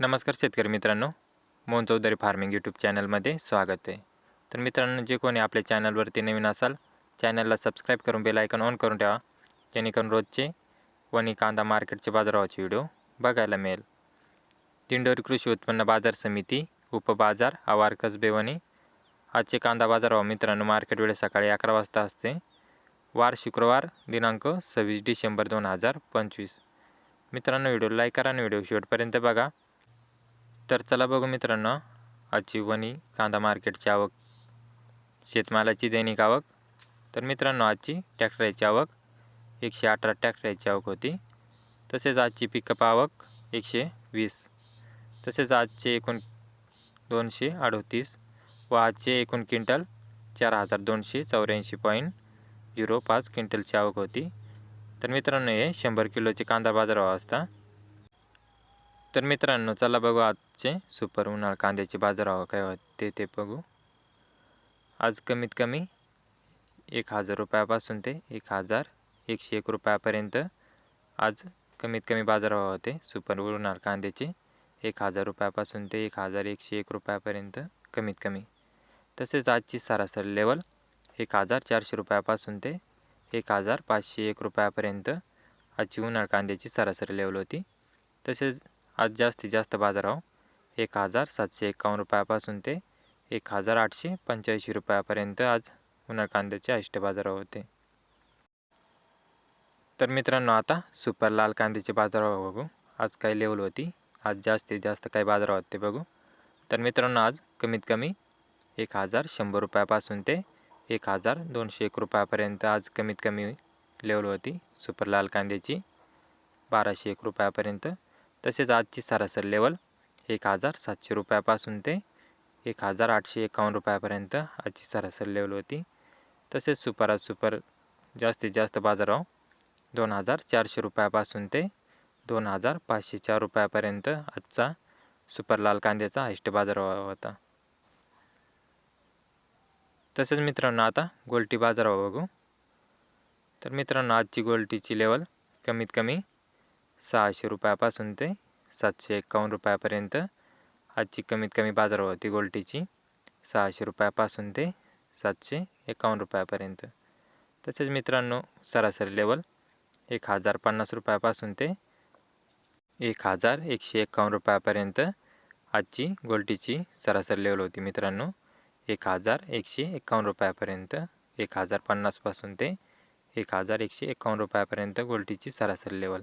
नमस्कार शेतकरी मित्रांनो मोहन चौधरी फार्मिंग यूट्यूब चॅनलमध्ये स्वागत आहे. तर मित्रांनो जे कोणी आपल्या चॅनलवरती नवीन असाल चॅनलला सबस्क्राईब करून बेल आयकॉन ऑन करून ठेवा जेणेकरून रोजचे वणी कांदा मार्केटचे बाजाराचे व्हिडिओ बघायला मिळेल. दिंडोरी कृषी उत्पन्न बाजार समिती उपबाजार आवार कसबे वणी आजचे कांदा बाजाराव मित्रांनो मार्केट वेळ सकाळी अकरा वाजता असते. वार शुक्रवार दिनांक सव्वीस डिसेंबर दोन हजार पंचवीस. मित्रांनो व्हिडिओ लाईक करा आणि व्हिडिओ शेवटपर्यंत बघा. तर चला बघू मित्रांनो. आजची वणी कांदा मार्केटची आवक शेतमालाची दैनिक आवक. तर मित्रांनो आजची ट्रॅक्टरची आवक एकशे अठरा ट्रॅक्टरची आवक होती. तसेच आजची पिकअप आवक एकशे वीस. तसेच आजचे एकूण दोनशे अडोतीस व आजचे एकूण क्विंटल चार हजार दोनशे चौऱ्याऐंशी पॉईंट झिरो पाच क्विंटलची आवक होती. तर मित्रांनो हे शंभर किलोचे कांदा बाजारभाव असता. तर मित्रांनो चला बघू आजचे सुपर उन्हाळ कांद्याचे बाजारभाव काय होते ते बघू. आज कमीत कमी एक हजार रुपयापासून ते एक हजार एकशे एक रुपयापर्यंत आज कमीत कमी बाजारभाव होते. सुपर उन्हाळ कांद्याचे एक हजार रुपयापासून ते एक हजार एकशे एक रुपयापर्यंत कमीत कमी. तसेच आजची सरासरी लेवल एक हजार चारशे रुपयापासून ते एक हजार पाचशे एक रुपयापर्यंत आजची उन्हाळ कांद्याची सरासरी लेवल होती. तसेच आज जास्तीत जास्त बाजारभाव हो. एक हजार सातशे एकावन्न रुपयापासून ते एक हजार आठशे पंच्याऐंशी रुपयापर्यंत आज उन्हा कांद्याचे आष्ट बाजारभाव होते. तर मित्रांनो आता सुपर लाल कांद्याचे बाजारभाव हो बघू. आज काय लेवल होती? आज जास्तीत जास्त काही बाजारभाव होते बघू. तर मित्रांनो आज कमीत कमी एक हजार शंभर रुपयापासून ते एक हजार दोनशे एक रुपयापर्यंत आज कमीत कमी लेवल होती सुपर लाल कांद्याची. बाराशे एक रुपयापर्यंत तसेच आजची सरासरी लेवल एक हजार सातशे रुपयापासून ते एक हजार आठशे एकावन्न रुपयापर्यंत आजची सरासरी लेवल होती. तसेच सुपरात सुपर जास्तीत जास्त बाजारभाव दोन हजार चारशे रुपयापासून ते दोन हजार पाचशे चार रुपयापर्यंत आजचा सुपर लाल कांद्याचा हायस्ट बाजारभाव होता. तसेच मित्रांनो आता गोल्टी बाजारभाव बघू. तर मित्रांनो आजची गोल्टीची लेवल कमीत कमी सहाशे रुपयापासून ते सातशे एकावन्न रुपयापर्यंत. आजची कमीत कमी बाजारभाव होती गोल्टीची. सहाशे रुपयापासून ते सातशे एकावन्न रुपयापर्यंत. तसेच मित्रांनो सरासरी लेवल एक हजार पन्नास रुपयापासून ते एक हजार एकशे एकावन्न रुपयापर्यंत आजची गोल्टीची सरासरी लेवल होती मित्रांनो. एक हजार एकशे एकावन्न रुपयापर्यंत एक हजार पन्नासपासून ते एक हजार एकशे एकावन्न रुपयापर्यंत गोल्टीची सरासरी लेवल.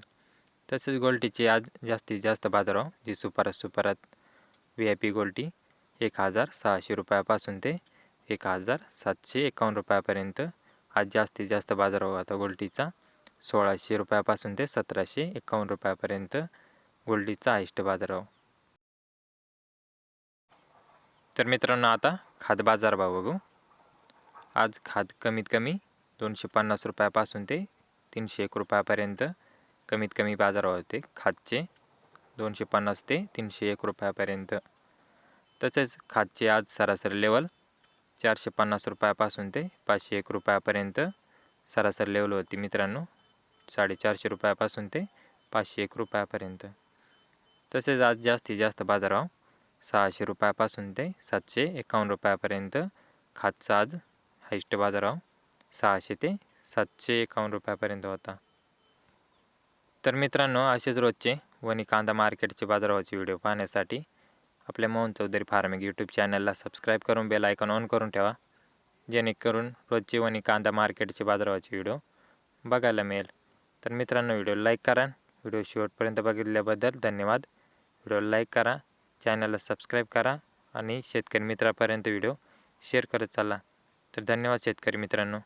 तसेच गोल्टीची आज जास्तीत जास्त बाजारभाव जी सुपारात सुपारात व्ही आय पी गोल्टी एक हजार सहाशे रुपयापासून ते एक हजार सातशे एकावन्न रुपयापर्यंत. आज जास्तीत जास्त बाजारभाव होता गोल्टीचा सोळाशे रुपयापासून ते सतराशे एकावन्न रुपयापर्यंत गोल्डीचा हायस्ट बाजारभाव. तर मित्रांनो आता खाद बाजारभाव बघू. आज खाद कमीत कमी दोनशे पन्नास रुपयापासून ते तीनशे एक रुपयापर्यंत कमीत कमी बाजारभाव होते. खादचे दोनशे पन्नास ते तीनशे एक रुपयापर्यंत. तसेच खादचे आज सरासरी लेवल चारशे पन्नास रुपयापासून ते पाचशे एक रुपयापर्यंत सरासरी लेवल होती मित्रांनो. साडेचारशे रुपयापासून ते पाचशे एक रुपयापर्यंत. तसेच आज जास्तीत जास्त बाजारभाव सहाशे रुपयापासून ते सातशे एकावन्न रुपयापर्यंत. खादचा आज हाईस्ट बाजारभाव सहाशे ते सातशे एकावन्न रुपयापर्यंत होता. तर मित्रांनो असेच रोजचे वणी कांदा मार्केटचे बाजाराचे व्हिडिओ पाहण्यासाठी आपल्या मोहन चौधरी फार्मिंग यूट्यूब चॅनलला सबस्क्राईब करून बेल आयकॉन ऑन करून ठेवा. जेणेकरून रोजचे वणी कांदा मार्केटचे बाजाराचे व्हिडिओ बघायला मिळेल. तर मित्रांनो व्हिडिओ लाईक करा. व्हिडिओ शेवटपर्यंत बघितल्याबद्दल धन्यवाद. व्हिडिओ लाईक करा. चॅनलला सबस्क्राईब करा आणि शेतकरी मित्रापर्यंत व्हिडिओ शेअर करत चाला तर धन्यवाद शेतकरी मित्रांनो.